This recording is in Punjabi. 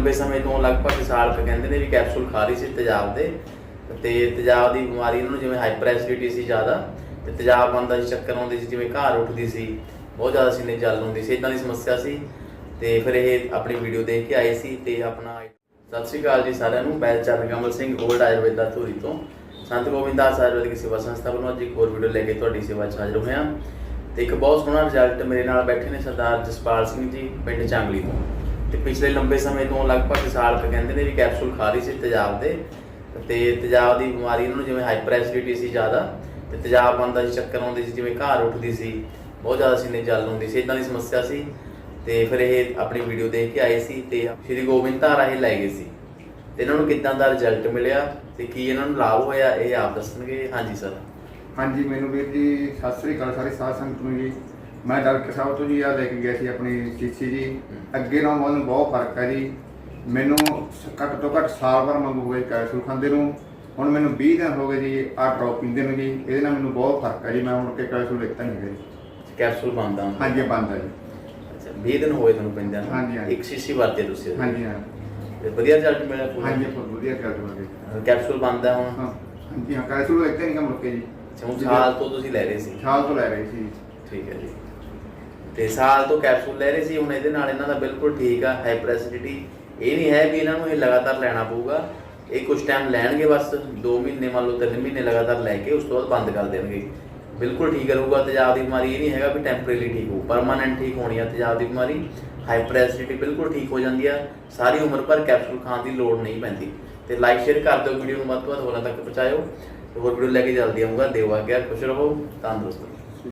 ਲੰਬੇ ਸਮੇਂ ਤੋਂ ਲਗਭਗ ਸਾਲ ਕੁ ਕਹਿੰਦੇ ਨੇ ਵੀ ਕੈਪਸੂਲ ਖਾ ਰਹੀ ਸੀ ਤੇਜ਼ਾਬ ਦੇ। ਤੇ ਤੇਜ਼ਾਬ ਦੀ ਬਿਮਾਰੀ ਇਹਨਾਂ ਨੂੰ ਜਿਵੇਂ ਹਾਈਪਰ ਐਸਿਡਿਟੀ ਸੀ ਜ਼ਿਆਦਾ, ਤੇ ਤੇਜ਼ਾਬ ਬੰਦਾ ਚੱਕਰ ਆਉਂਦੀ ਸੀ, ਜਿਵੇਂ ਘਾਰ ਉੱਠਦੀ ਸੀ, ਬਹੁਤ ਜ਼ਿਆਦਾ ਸੀਨੇ ਜਲ ਹੁੰਦੀ ਸੀ ਇਦਾਂ ਦੀ ਸਮੱਸਿਆ ਸੀ। ਤੇ ਫਿਰ ਇਹ ਆਪਣੀ ਵੀਡੀਓ ਦੇਖ ਕੇ ਆਏ ਸੀ ਤੇ ਆਪਣਾ ਸਤਿ ਸ਼੍ਰੀ ਅਕਾਲ ਜੀ ਸਾਰਿਆਂ ਨੂੰ, ਮੈਂ ਚਰਨ ਕਮਲ ਸਿੰਘ 올ਡ ਆਯੁਰਵੇਦਾ ਧੂਰੀ ਤੋਂ। ਸੰਤ ਗੋਬਿੰਦਾਸ ਆਯੁਰਵੈਦਿਕ ਸੇਵਾ ਸੰਸਥਾ ਵੱਲੋਂ ਅੱਜ ਇੱਕ ਹੋਰ ਵੀਡੀਓ ਲੈ ਕੇ ਤੁਹਾਡੀ ਸੇਵਾ 'ਚ ਹਾਜ਼ਰ ਹੋਇਆ ਤੇ ਇੱਕ ਬਹੁਤ ਸੋਹਣਾ ਰਿਜ਼ਲਟ ਮੇਰੇ ਨਾਲ ਬੈਠੇ ਨੇ ਸਰਦਾਰ ਜਸਪਾਲ ਸਿੰਘ ਜੀ, ਪਿੰਡ ਚਾਂਗਲੀ ਤੋਂ। ਤੇ ਪਿਛਲੇ ਲੰਬੇ ਸਮੇਂ ਤੋਂ ਲਗਭਗ ਸਾਲ ਕੁ ਕਹਿੰਦੇ ਨੇ ਵੀ ਕੈਪਸੂਲ ਖਾ ਰਹੀ ਸੀ ਤੇਜ਼ਾਬ ਦੇ। ਤੇ ਤੇਜ਼ਾਬ ਦੀ ਬਿਮਾਰੀ ਇਹਨਾਂ ਨੂੰ ਜਿਵੇਂ ਹਾਈਪਰ ਐਸਿਡਿਟੀ ਸੀ ਜ਼ਿਆਦਾ, ਤੇ ਤੇਜ਼ਾਬ ਬੰਦਾ ਸੀ ਚੱਕਰ ਆਉਂਦੇ ਸੀ, ਜਿਵੇਂ ਘਾਰ ਉੱਠਦੀ ਸੀ, ਬਹੁਤ ਜ਼ਿਆਦਾ ਸੀਨੇ ਜਲ ਹੁੰਦੀ ਸੀ ਇਦਾਂ ਦੀ ਸਮੱਸਿਆ ਸੀ। ਤੇ ਫਿਰ ਇਹ ਆਪਣੀ ਵੀਡੀਓ ਦੇਖ ਕੇ ਆਏ ਸੀ ਤੇ ਸ਼੍ਰੀ ਗੋਬਿੰਦ ਧਾਰਾ ਇਹ ਲੈ ਗਏ ਸੀ। ਤੇ ਇਹਨਾਂ ਨੂੰ ਕਿੱਦਾਂ ਦਾ ਰਿਜ਼ਲਟ ਮਿਲਿਆ ਤੇ ਕੀ ਇਹਨਾਂ ਨੂੰ ਲਾਭ ਹੋਇਆ, ਇਹ ਆਪ ਦੱਸਣਗੇ? ਹਾਂਜੀ ਸਰ ਹਾਂਜੀ, ਮੈਨੂੰ ਵੀਰ ਜੀ, ਸਤਿ ਸ੍ਰੀ ਅਕਾਲ, ਸਾਰੀ ਸਾਧ ਸੰਗਤ ਨੂੰ ਜੀ। ਮੈਂ ਡਾਕਟਰ ਸਾਹਿਬ ਤੋਂ ਜੀ ਆ ਲੈ ਕੇ ਗਿਆ ਸੀ ਆਪਣੀ ਚੀਚੀ ਜੀ। ਅੱਗੇ ਨਾਲੋਂ ਮੈਨੂੰ ਬਹੁਤ ਫ਼ਰਕ ਹੈ ਜੀ। ਮੈਨੂੰ ਘੱਟ ਤੋਂ ਘੱਟ ਸਾਲ ਭਰ ਮੰਗੂ ਹੋ ਗਏ ਕੈਪਸੂਲ ਖਾਂਦੇ ਨੂੰ। ਹੁਣ ਮੈਨੂੰ 20 ਦਿਨ ਹੋ ਗਏ ਜੀ ਆ ਡ੍ਰੌਪ ਪੀਂਦੇ ਨੂੰ ਜੀ। ਇਹਦੇ ਨਾਲ ਮੈਨੂੰ ਬਹੁਤ ਫ਼ਰਕ ਹੈ ਜੀ। ਮੈਂ ਹੁਣ ਕੇ ਕੈਪਸੂਲ ਲਿਖਤਾ ਨਹੀਂ ਹੈ ਜੀ। ਕੈਪਸੂਲ ਬੰਦਾ ਹਾਂਜੀ ਬੰਦ ਜੀ। ਅੱਛਾ 20 ਦਿਨ ਹੋਏ ਤੁਹਾਨੂੰ ਪੈਂਦਿਆਂ ਨੂੰ। ਹਾਂਜੀ, ਹਾਂਜੀ। ਇੱਕ ਸ਼ੀਸ਼ੀ ਵਰਤੇ ਤੁਸੀਂ ਉਹਦੀ। ਹਾਂਜੀ ਹਾਂ ਤੇ ਵਧੀਆ ਰਿਜ਼ਲਟ ਮਿਲਿਆ ਪੂਰਾ? ਹਾਂਜੀ ਬਹੁਤ ਵਧੀਆ ਹੋ ਗਏ ਕੈਪਸੂਲ ਬੰਦਾ ਹੁਣ? ਹਾਂ ਹਾਂਜੀ ਹਾਂ ਕੈਪਸੂਲ ਲਿਖਤੇ ਨਹੀਂ ਕੰਮ ਰੁਕੇ ਜੀ। ਅੱਛਾ, ਹੁਣ ਸਾਲ ਤੋਂ ਤੁਸੀਂ ਲੈ ਰਹੇ ਸੀ? ਸਾਲ ਤੋਂ ਲੈ ਰਹੇ ਸੀ ਠੀਕ ਹੈ ਜੀ। ਤੇ ਸਾਲ ਤੋਂ ਕੈਪਸੂਲ ਲੈ ਰਹੇ ਸੀ, ਹੁਣ ਇਹਦੇ ਨਾਲ ਇਹਨਾਂ ਦਾ ਬਿਲਕੁਲ ਠੀਕ ਆ ਹਾਈਪਰ ਐਸਿਡਿਟੀ ਇਹ ਨਹੀਂ ਹੈ ਵੀ ਇਹਨਾਂ ਨੂੰ ਇਹ ਲਗਾਤਾਰ ਲੈਣਾ ਪਊਗਾ। ਇਹ ਕੁਝ ਟਾਈਮ ਲੈਣਗੇ ਬਸ 2 ਮਹੀਨੇ ਮੰਨ ਲਓ 3 ਮਹੀਨੇ ਲਗਾਤਾਰ ਲੈ ਕੇ ਉਸ ਤੋਂ ਬਾਅਦ ਬੰਦ ਕਰ ਦੇਣਗੇ। ਬਿਲਕੁਲ ਠੀਕ ਰਹੂਗਾ, ਤੇਜ਼ਾਬ ਦੀ ਬਿਮਾਰੀ ਇਹ ਨਹੀਂ ਹੈਗਾ ਵੀ ਟੈਂਪਰੇਰੀ ਠੀਕ ਹੋਊ ਪਰਮਾਨੈਂਟ ਠੀਕ ਹੋਣੀ ਆ ਤੇਜ਼ਾਬ ਦੀ ਬਿਮਾਰੀ। ਹਾਈਪਰ ਐਸਿਡਿਟੀ ਬਿਲਕੁਲ ਠੀਕ ਹੋ ਜਾਂਦੀ ਆ, ਸਾਰੀ ਉਮਰ ਭਰ ਕੈਪਸੂਲ ਖਾਣ ਦੀ ਲੋੜ ਨਹੀਂ ਪੈਂਦੀ। ਤੇ ਲਾਈਕ ਸ਼ੇਅਰ ਕਰ ਦਿਓ ਵੀਡੀਓ ਨੂੰ, ਵੱਧ ਤੋਂ ਵੱਧ ਹੋਰਾਂ ਤੱਕ ਪਹੁੰਚਾਇਓ। ਹੋਰ ਵੀਡੀਓ ਲੈ ਕੇ ਜਲਦੀ ਆਊਂਗਾ, ਦੇਵਾ ਗਿਆ ਖੁਸ਼ ਰਹੋ, ਤੰਦਰੁਸਤ